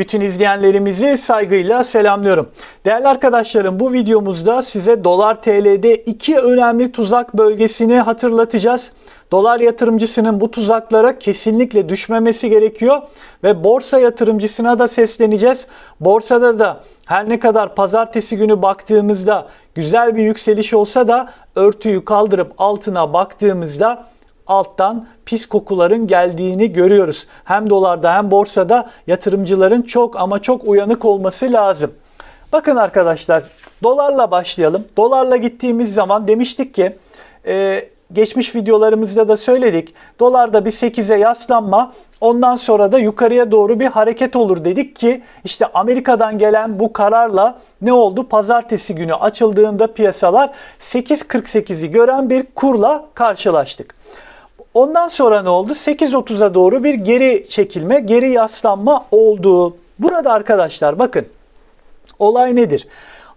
Bütün izleyenlerimizi saygıyla selamlıyorum. Değerli arkadaşlarım bu videomuzda size dolar TL'de iki önemli tuzak bölgesini hatırlatacağız. Dolar yatırımcısının bu tuzaklara kesinlikle düşmemesi gerekiyor ve borsa yatırımcısına da sesleneceğiz. Borsada da her ne kadar pazartesi günü baktığımızda güzel bir yükseliş olsa da örtüyü kaldırıp altına baktığımızda alttan pis kokuların geldiğini görüyoruz. Hem dolarda hem borsada yatırımcıların çok ama çok uyanık olması lazım. Bakın arkadaşlar dolarla başlayalım. Dolarla gittiğimiz zaman demiştik ki e, geçmiş videolarımızda da söyledik. Dolarda bir 8'e yaslanma ondan sonra da yukarıya doğru bir hareket olur dedik ki işte Amerika'dan gelen bu kararla ne oldu? Pazartesi günü açıldığında piyasalar 8.48'i gören bir kurla karşılaştık. Ondan sonra ne oldu? 8.30'a doğru bir geri çekilme, geri yaslanma oldu. Burada arkadaşlar bakın olay nedir?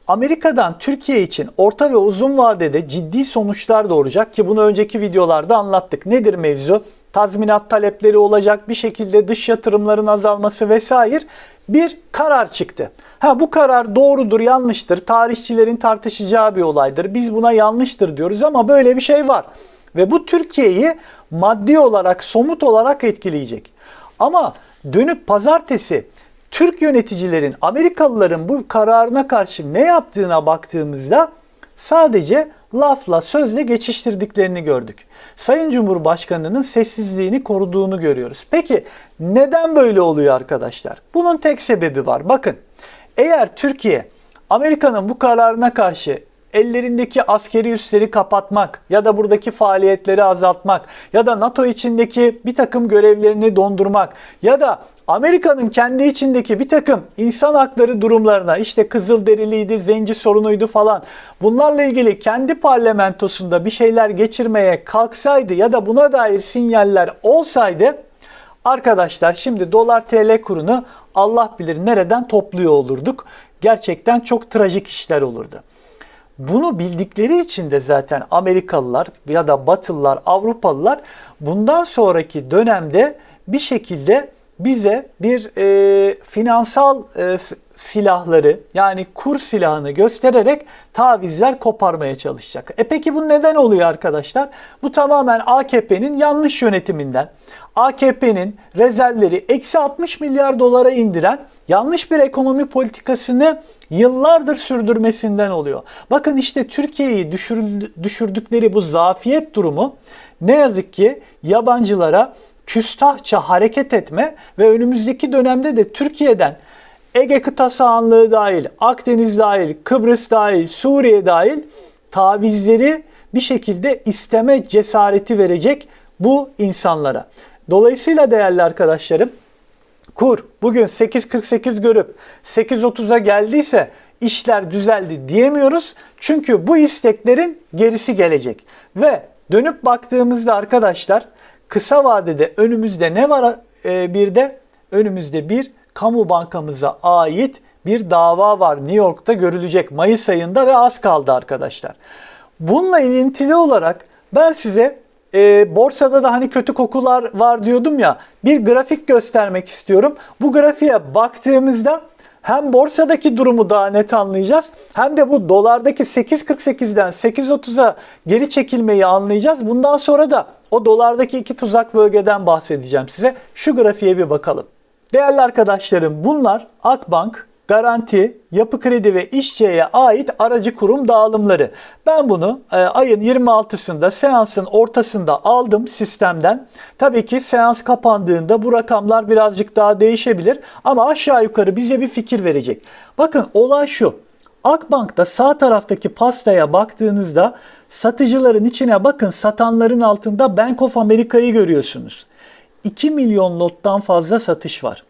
Amerika'dan Türkiye için orta ve uzun vadede ciddi sonuçlar doğuracak ki bunu önceki videolarda anlattık. Nedir mevzu? Tazminat talepleri olacak, bir şekilde dış yatırımların azalması vesaire bir karar çıktı. Ha bu karar doğrudur, yanlıştır. Tarihçilerin tartışacağı bir olaydır. Biz buna yanlıştır diyoruz ama böyle bir şey var. Ve bu Türkiye'yi maddi olarak, somut olarak etkileyecek. Ama dönüp pazartesi Türk yöneticilerin, Amerikalıların bu kararına karşı ne yaptığına baktığımızda sadece lafla, sözle geçiştirdiklerini gördük. Sayın Cumhurbaşkanı'nın sessizliğini koruduğunu görüyoruz. Peki neden böyle oluyor arkadaşlar? Bunun tek sebebi var. Bakın eğer Türkiye Amerika'nın bu kararına karşı ellerindeki askeri üsleri kapatmak ya da buradaki faaliyetleri azaltmak ya da NATO içindeki bir takım görevlerini dondurmak ya da Amerika'nın kendi içindeki bir takım insan hakları durumlarına işte Kızılderiliydi, Zenci sorunuydu falan bunlarla ilgili kendi parlamentosunda bir şeyler geçirmeye kalksaydı ya da buna dair sinyaller olsaydı arkadaşlar şimdi dolar TL kurunu Allah bilir nereden topluyor olurduk. Gerçekten çok trajik işler olurdu. Bunu bildikleri için de zaten Amerikalılar ya da Batılılar, Avrupalılar bundan sonraki dönemde bir şekilde bize bir e, finansal e, silahları yani kur silahını göstererek tavizler koparmaya çalışacak. E peki bu neden oluyor arkadaşlar? Bu tamamen AKP'nin yanlış yönetiminden. AKP'nin rezervleri eksi 60 milyar dolara indiren yanlış bir ekonomi politikasını yıllardır sürdürmesinden oluyor. Bakın işte Türkiye'yi düşürdükleri bu zafiyet durumu ne yazık ki yabancılara küstahça hareket etme ve önümüzdeki dönemde de Türkiye'den Ege kıta sahanlığı dahil, Akdeniz dahil, Kıbrıs dahil, Suriye dahil tavizleri bir şekilde isteme cesareti verecek bu insanlara. Dolayısıyla değerli arkadaşlarım kur bugün 8.48 görüp 8.30'a geldiyse işler düzeldi diyemiyoruz. Çünkü bu isteklerin gerisi gelecek. Ve dönüp baktığımızda arkadaşlar kısa vadede önümüzde ne var ee, bir de önümüzde bir kamu bankamıza ait bir dava var. New York'ta görülecek Mayıs ayında ve az kaldı arkadaşlar. Bununla ilintili olarak ben size e, borsada da hani kötü kokular var diyordum ya bir grafik göstermek istiyorum. Bu grafiğe baktığımızda hem borsadaki durumu daha net anlayacağız hem de bu dolardaki 8.48'den 8.30'a geri çekilmeyi anlayacağız. Bundan sonra da o dolardaki iki tuzak bölgeden bahsedeceğim size. Şu grafiğe bir bakalım. Değerli arkadaşlarım bunlar Akbank, Garanti, Yapı Kredi ve İşçi'ye ait aracı kurum dağılımları. Ben bunu e, ayın 26'sında seansın ortasında aldım sistemden. Tabii ki seans kapandığında bu rakamlar birazcık daha değişebilir ama aşağı yukarı bize bir fikir verecek. Bakın olay şu. Akbank'ta sağ taraftaki pastaya baktığınızda satıcıların içine bakın satanların altında Bank of America'yı görüyorsunuz. 2 milyon lottan fazla satış var.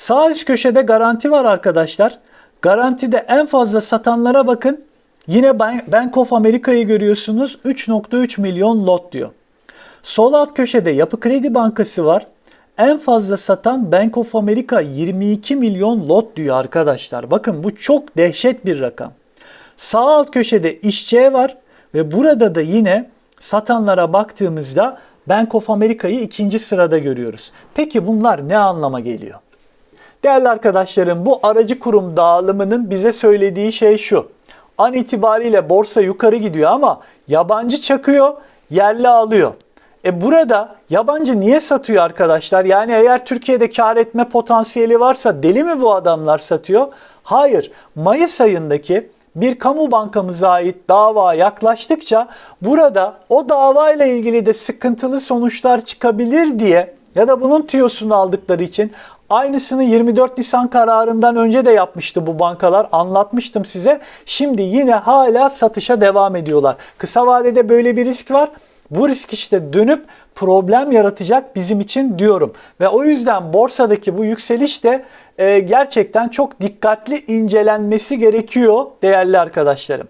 Sağ üst köşede garanti var arkadaşlar. Garantide en fazla satanlara bakın. Yine Bank of America'yı görüyorsunuz. 3.3 milyon lot diyor. Sol alt köşede Yapı Kredi Bankası var. En fazla satan Bank of America 22 milyon lot diyor arkadaşlar. Bakın bu çok dehşet bir rakam. Sağ alt köşede işçi var ve burada da yine satanlara baktığımızda Bank of America'yı ikinci sırada görüyoruz. Peki bunlar ne anlama geliyor? Değerli arkadaşlarım bu aracı kurum dağılımının bize söylediği şey şu. An itibariyle borsa yukarı gidiyor ama yabancı çakıyor, yerli alıyor. E burada yabancı niye satıyor arkadaşlar? Yani eğer Türkiye'de kar etme potansiyeli varsa deli mi bu adamlar satıyor? Hayır. Mayıs ayındaki bir kamu bankamıza ait dava yaklaştıkça burada o dava ile ilgili de sıkıntılı sonuçlar çıkabilir diye ya da bunun tüyosunu aldıkları için aynısını 24 Nisan kararından önce de yapmıştı bu bankalar. Anlatmıştım size. Şimdi yine hala satışa devam ediyorlar. Kısa vadede böyle bir risk var. Bu risk işte dönüp problem yaratacak bizim için diyorum. Ve o yüzden borsadaki bu yükseliş de e, gerçekten çok dikkatli incelenmesi gerekiyor değerli arkadaşlarım.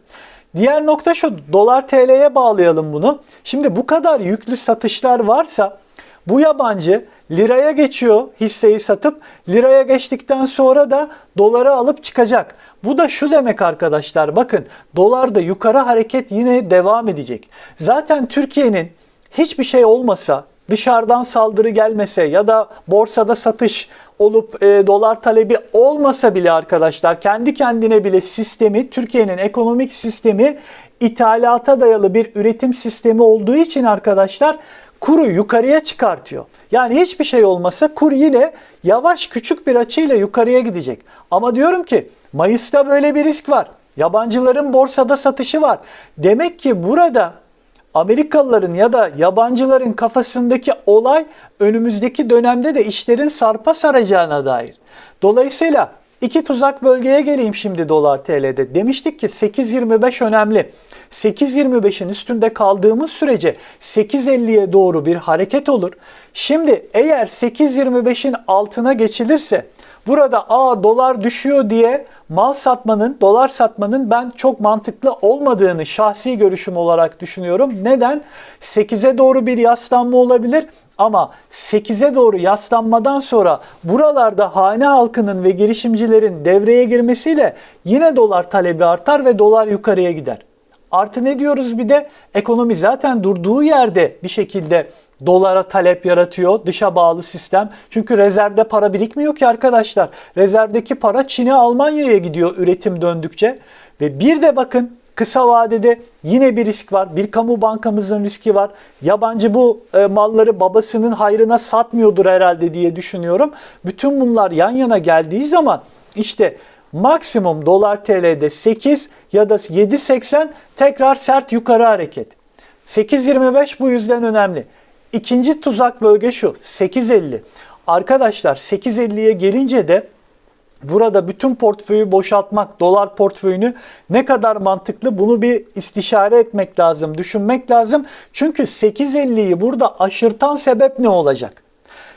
Diğer nokta şu dolar TL'ye bağlayalım bunu. Şimdi bu kadar yüklü satışlar varsa bu yabancı liraya geçiyor hisseyi satıp liraya geçtikten sonra da dolara alıp çıkacak. Bu da şu demek arkadaşlar bakın dolarda yukarı hareket yine devam edecek. Zaten Türkiye'nin hiçbir şey olmasa dışarıdan saldırı gelmese ya da borsada satış olup e, dolar talebi olmasa bile arkadaşlar kendi kendine bile sistemi Türkiye'nin ekonomik sistemi ithalata dayalı bir üretim sistemi olduğu için arkadaşlar kuru yukarıya çıkartıyor. Yani hiçbir şey olmasa kur yine yavaş küçük bir açıyla yukarıya gidecek. Ama diyorum ki Mayıs'ta böyle bir risk var. Yabancıların borsada satışı var. Demek ki burada Amerikalıların ya da yabancıların kafasındaki olay önümüzdeki dönemde de işlerin sarpa saracağına dair. Dolayısıyla iki tuzak bölgeye geleyim şimdi dolar TL'de. Demiştik ki 8.25 önemli. 8.25'in üstünde kaldığımız sürece 8.50'ye doğru bir hareket olur. Şimdi eğer 8.25'in altına geçilirse burada a dolar düşüyor diye mal satmanın, dolar satmanın ben çok mantıklı olmadığını şahsi görüşüm olarak düşünüyorum. Neden? 8'e doğru bir yaslanma olabilir ama 8'e doğru yaslanmadan sonra buralarda hane halkının ve girişimcilerin devreye girmesiyle yine dolar talebi artar ve dolar yukarıya gider. Artı ne diyoruz bir de ekonomi zaten durduğu yerde bir şekilde dolara talep yaratıyor dışa bağlı sistem. Çünkü rezervde para birikmiyor ki arkadaşlar. Rezervdeki para Çin'e Almanya'ya gidiyor üretim döndükçe. Ve bir de bakın kısa vadede yine bir risk var. Bir kamu bankamızın riski var. Yabancı bu e, malları babasının hayrına satmıyordur herhalde diye düşünüyorum. Bütün bunlar yan yana geldiği zaman işte maksimum dolar TL'de 8 ya da 7.80 tekrar sert yukarı hareket. 8.25 bu yüzden önemli. İkinci tuzak bölge şu 8.50. Arkadaşlar 8.50'ye gelince de burada bütün portföyü boşaltmak, dolar portföyünü ne kadar mantıklı bunu bir istişare etmek lazım, düşünmek lazım. Çünkü 8.50'yi burada aşırtan sebep ne olacak?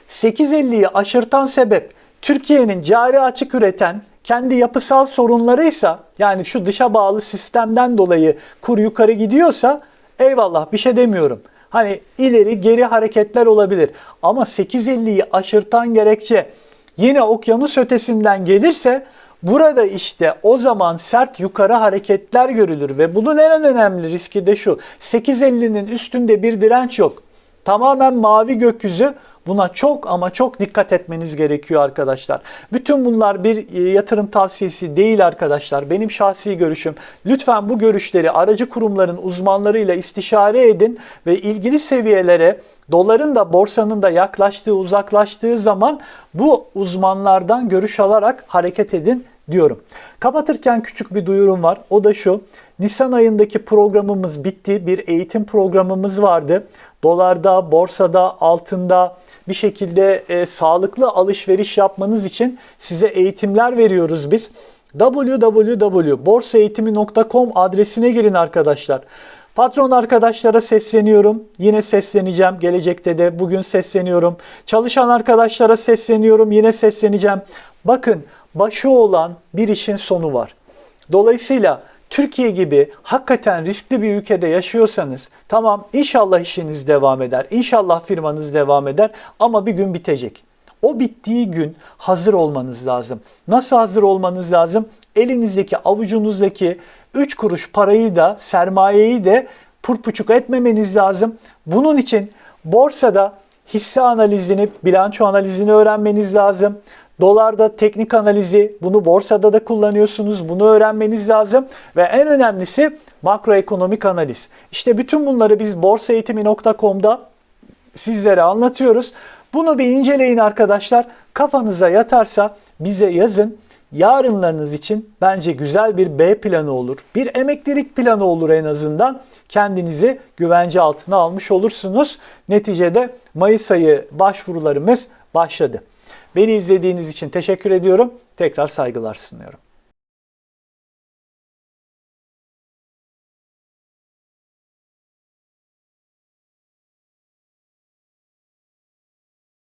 8.50'yi aşırtan sebep Türkiye'nin cari açık üreten kendi yapısal sorunlarıysa yani şu dışa bağlı sistemden dolayı kur yukarı gidiyorsa eyvallah bir şey demiyorum. Hani ileri geri hareketler olabilir. Ama 8.50'yi aşırtan gerekçe yine okyanus ötesinden gelirse burada işte o zaman sert yukarı hareketler görülür ve bunun en önemli riski de şu. 8.50'nin üstünde bir direnç yok. Tamamen mavi gökyüzü Buna çok ama çok dikkat etmeniz gerekiyor arkadaşlar. Bütün bunlar bir e, yatırım tavsiyesi değil arkadaşlar. Benim şahsi görüşüm. Lütfen bu görüşleri aracı kurumların uzmanlarıyla istişare edin ve ilgili seviyelere doların da borsanın da yaklaştığı uzaklaştığı zaman bu uzmanlardan görüş alarak hareket edin diyorum. Kapatırken küçük bir duyurum var. O da şu. Nisan ayındaki programımız bitti. Bir eğitim programımız vardı. Dolarda, borsada, altında bir şekilde e, sağlıklı alışveriş yapmanız için size eğitimler veriyoruz biz. www.borsaeğitimi.com adresine girin arkadaşlar. Patron arkadaşlara sesleniyorum. Yine sesleneceğim. Gelecekte de bugün sesleniyorum. Çalışan arkadaşlara sesleniyorum. Yine sesleneceğim. Bakın başı olan bir işin sonu var. Dolayısıyla Türkiye gibi hakikaten riskli bir ülkede yaşıyorsanız tamam inşallah işiniz devam eder. İnşallah firmanız devam eder ama bir gün bitecek. O bittiği gün hazır olmanız lazım. Nasıl hazır olmanız lazım? Elinizdeki avucunuzdaki 3 kuruş parayı da sermayeyi de purpuçuk etmemeniz lazım. Bunun için borsada hisse analizini, bilanço analizini öğrenmeniz lazım. Dolarda teknik analizi, bunu borsada da kullanıyorsunuz. Bunu öğrenmeniz lazım. Ve en önemlisi makroekonomik analiz. İşte bütün bunları biz borsaeğitimi.com'da sizlere anlatıyoruz. Bunu bir inceleyin arkadaşlar. Kafanıza yatarsa bize yazın. Yarınlarınız için bence güzel bir B planı olur. Bir emeklilik planı olur en azından. Kendinizi güvence altına almış olursunuz. Neticede Mayıs ayı başvurularımız başladı. Beni izlediğiniz için teşekkür ediyorum. Tekrar saygılar sunuyorum.